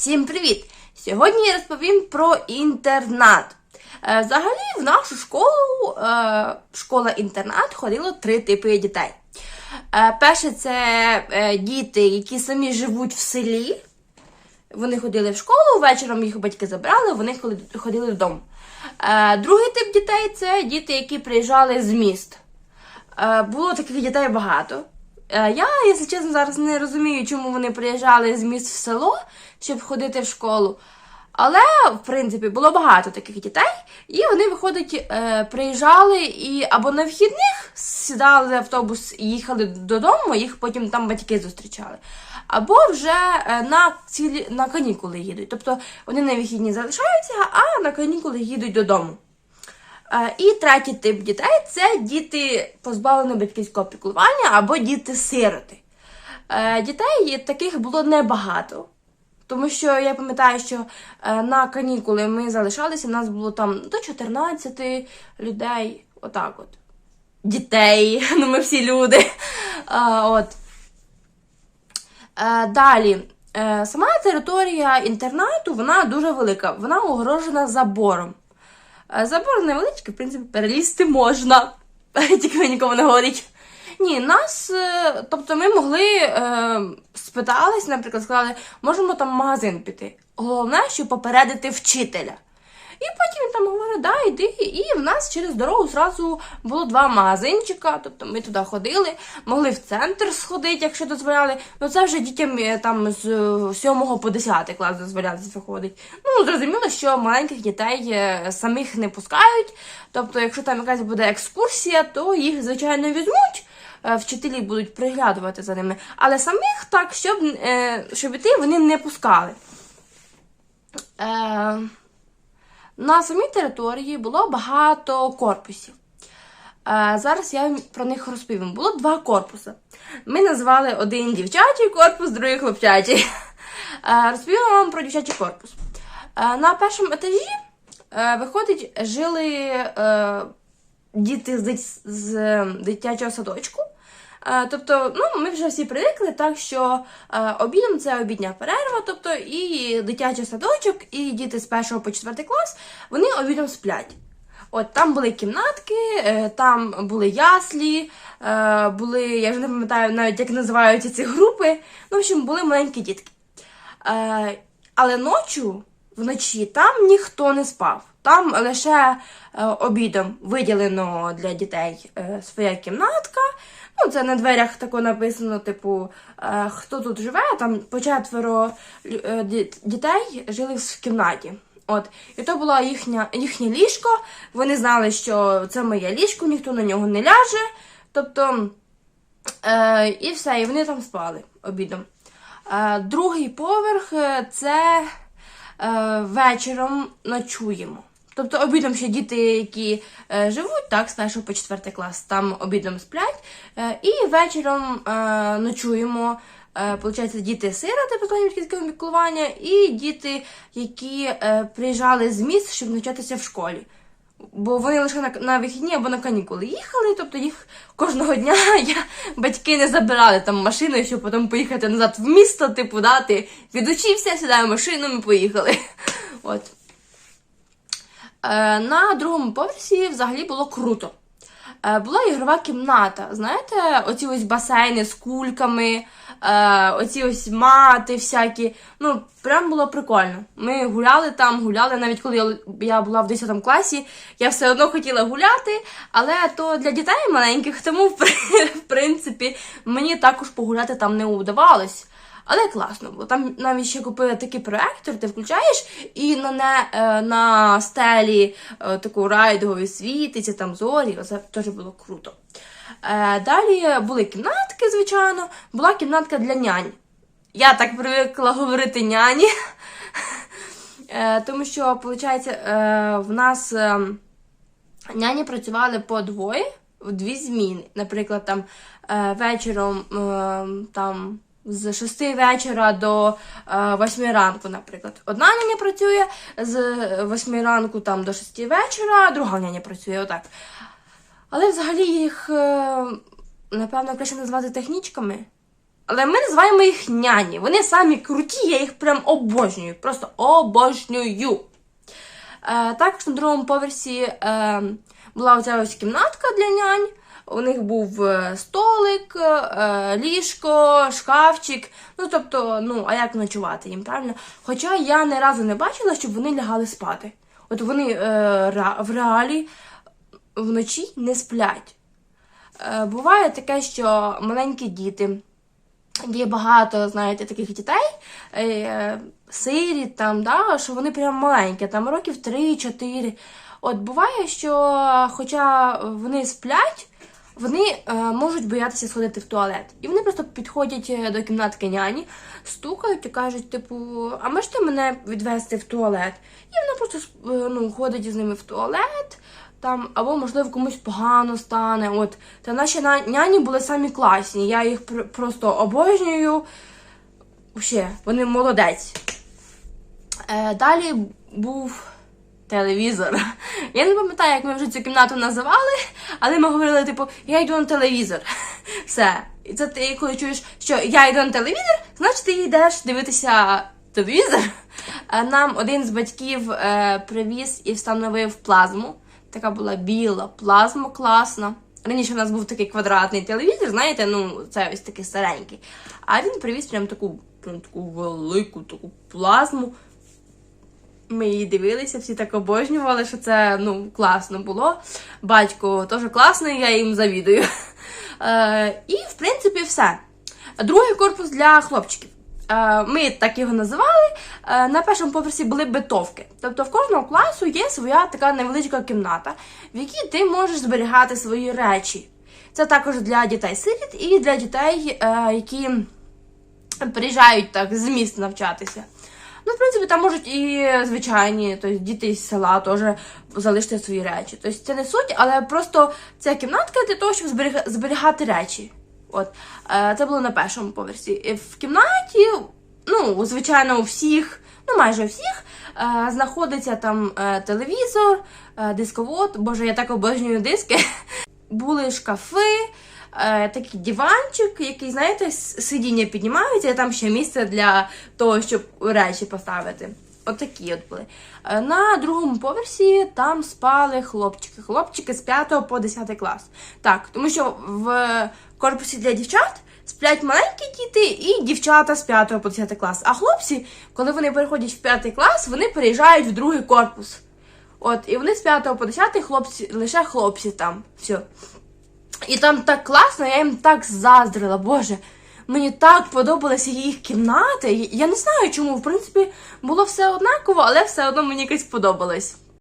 Всім привіт! Сьогодні я розповім про інтернат. Е, Взагалі, в нашу школу, е, школа-інтернат, ходило три типи дітей. Е, Перше, це діти, які самі живуть в селі. Вони ходили в школу, вечором їх батьки забрали, вони ходили додому. Другий тип дітей це діти, які приїжджали з міст. Було таких дітей багато. Е, Я, якщо чесно, зараз не розумію, чому вони приїжджали з міст в село, щоб ходити в школу. Але, в принципі, було багато таких дітей, і вони, виходить, е, приїжджали і або на вихідних сідали в автобус і їхали додому, їх потім там батьки зустрічали. Або вже е, на цілі на канікули їдуть. Тобто вони на вихідні залишаються, а на канікули їдуть додому. Е, І третій тип дітей це діти позбавлені батьківського піклування або діти-сироти. Е, Дітей таких було небагато. Тому що я пам'ятаю, що е, на канікули ми залишалися, нас було там до 14 людей. Отак от. Дітей, ну ми всі люди. А, от. Е, далі. Сама територія інтернату вона дуже велика. Вона огорожена забором. Забор невеличкий, в принципі, перелізти можна. Тільки нікому не говоріть. Ні, нас, е, тобто ми могли е, спитались, наприклад, сказали, можемо там в магазин піти. Головне, щоб попередити вчителя. І потім він там говорить, да, йди. І в нас через дорогу зразу було два магазинчика. Тобто ми туди ходили, могли в центр сходити, якщо дозволяли. Ну це вже дітям е, там з е, 7 по 10 клас дозволяється заходити. Ну, зрозуміло, що маленьких дітей е, самих не пускають. Тобто, якщо там якась буде екскурсія, то їх, звичайно, візьмуть. е, Вчителі будуть приглядувати за ними, але самих так, щоб, е, щоб іти, вони не пускали. Е, на самій території було багато корпусів. Е, зараз я вам про них розповім. Було два корпуси. Ми назвали один дівчачий корпус, другий хлопчачий. Е, розповім вам про дівчачий корпус. Е, на першому етажі, виходить, жили діти з, дит- з дитячого садочку. Е, Тобто, ну, ми вже всі привикли, так що е, обідом це обідня перерва, тобто і дитячий садочок, і діти з 1 по 4 клас, вони обідом сплять. От там були кімнатки, е, там були яслі, були, я вже не пам'ятаю навіть, як називаються ці групи. Ну, в общем, були маленькі дітки. Але ночу, вночі, там ніхто не спав. Там лише обідом виділено для дітей своя кімнатка. Ну, це на дверях тако написано, типу, е, хто тут живе, там по четверо е, дітей жили в кімнаті. От, і то було їхня, їхнє ліжко. Вони знали, що це моє ліжко, ніхто на нього не ляже. Тобто, е, і все, і вони там спали обідом. Е, другий поверх е, це е, вечором ночуємо. Тобто обідом ще діти, які е, живуть, так, з 1 по 4 клас, там обідом сплять. Е, і вечором е, ночуємо. Е, Получається, діти сироти позбавлені батьківського піклування і діти, які е, приїжджали з міст, щоб навчатися в школі. Бо вони лише на, на вихідні або на канікули їхали, тобто їх кожного дня я, батьки не забирали там машиною, щоб потім поїхати назад в місто, типу, да, ти відучився, сідає в машину, ми поїхали. От. Е, на другому поверсі взагалі було круто. Е, була ігрова кімната. Знаєте, оці ось басейни з кульками, е, оці ось мати всякі. Ну, прям було прикольно. Ми гуляли там, гуляли, навіть коли я, була в 10 класі, я все одно хотіла гуляти, але то для дітей маленьких, тому в принципі мені також погуляти там не удавалось. Але класно було. Там навіть ще купили такий проектор, ти включаєш, і на, не, е, на стелі е, таку райдові світиться, там зорі, це теж було круто. Е, далі були кімнатки, звичайно, була кімнатка для нянь. Я так привикла говорити няні, тому що, виходить, в нас. Няні працювали по двоє в дві зміни. Наприклад, там вечором е, там, з 6 вечора до е, 8 ранку, наприклад. Одна няня працює з 8 ранку там, до 6 вечора, друга няня працює отак. Але взагалі їх, е, напевно, краще назвати технічками. Але ми називаємо їх няні. Вони самі круті, я їх прям обожнюю. Просто обожнюю. Е, також на другому поверсі е, була оця ось кімнатка для нянь. У них був е, столик, е, ліжко, шкафчик. Ну, тобто, ну, а як ночувати їм, правильно? Хоча я ні разу не бачила, щоб вони лягали спати. От вони е, в реалі вночі не сплять. Е, буває таке, що маленькі діти, є багато, знаєте, таких дітей, е, сирі там, да, що вони прям маленькі, там років 3-4. От буває, що хоча вони сплять, вони е, можуть боятися сходити в туалет. І вони просто підходять е, до кімнатки няні, стукають і кажуть, типу, а можете мене відвести в туалет? І вона просто е, ну, ходить з ними в туалет. Там, або, можливо, комусь погано стане. От. Та наші няні були самі класні. Я їх пр- просто обожнюю. Вообще, вони молодець. Е, далі був телевізор. Я не пам'ятаю, як ми вже цю кімнату називали, але ми говорили, типу, я йду на телевізор. Все. І це ти, коли чуєш, що я йду на телевізор, значить ти йдеш дивитися телевізор. Е, Нам один з батьків е, привіз і встановив плазму. Така була біла плазма класна. Раніше в нас був такий квадратний телевізор, знаєте, ну це ось такий старенький. А він привіз прям таку, прям таку велику таку плазму. Ми її дивилися, всі так обожнювали, що це ну, класно було. Батько теж класний, я їм завідую. Е, і, в принципі, все. Другий корпус для хлопчиків. Е, ми так його називали. Е, на першому поверсі були битовки. Тобто в кожного класу є своя така невеличка кімната, в якій ти можеш зберігати свої речі. Це також для дітей-сиріт і для дітей, е, які приїжджають так з міст навчатися. Ну, в принципі, там можуть і звичайні, тобто діти з села теж залишити свої речі. Тобто це не суть, але просто ця кімнатка для того, щоб зберіга- зберігати речі. От е, це було на першому поверсі. І В кімнаті, ну, звичайно, у всіх, ну майже у всіх, е, знаходиться там е, телевізор, дисковод. Боже, я так обожнюю диски. Були шкафи, е, такий диванчик, який, знаєте, сидіння піднімаються, і там ще місце для того, щоб речі поставити. Отакі от були. Е, На другому поверсі там спали хлопчики. Хлопчики з 5 по 10 клас. Так, тому що в корпусі для дівчат сплять маленькі діти і дівчата з 5 по 10 клас. А хлопці, коли вони переходять в 5 клас, вони переїжджають в другий корпус. От, і вони з 5 по 10 хлопці, лише хлопці там. Все. І там так класно, я їм так заздрила, боже. Мені так подобалися їх кімнати. Я не знаю чому, в принципі, було все однаково, але все одно мені якось подобалось.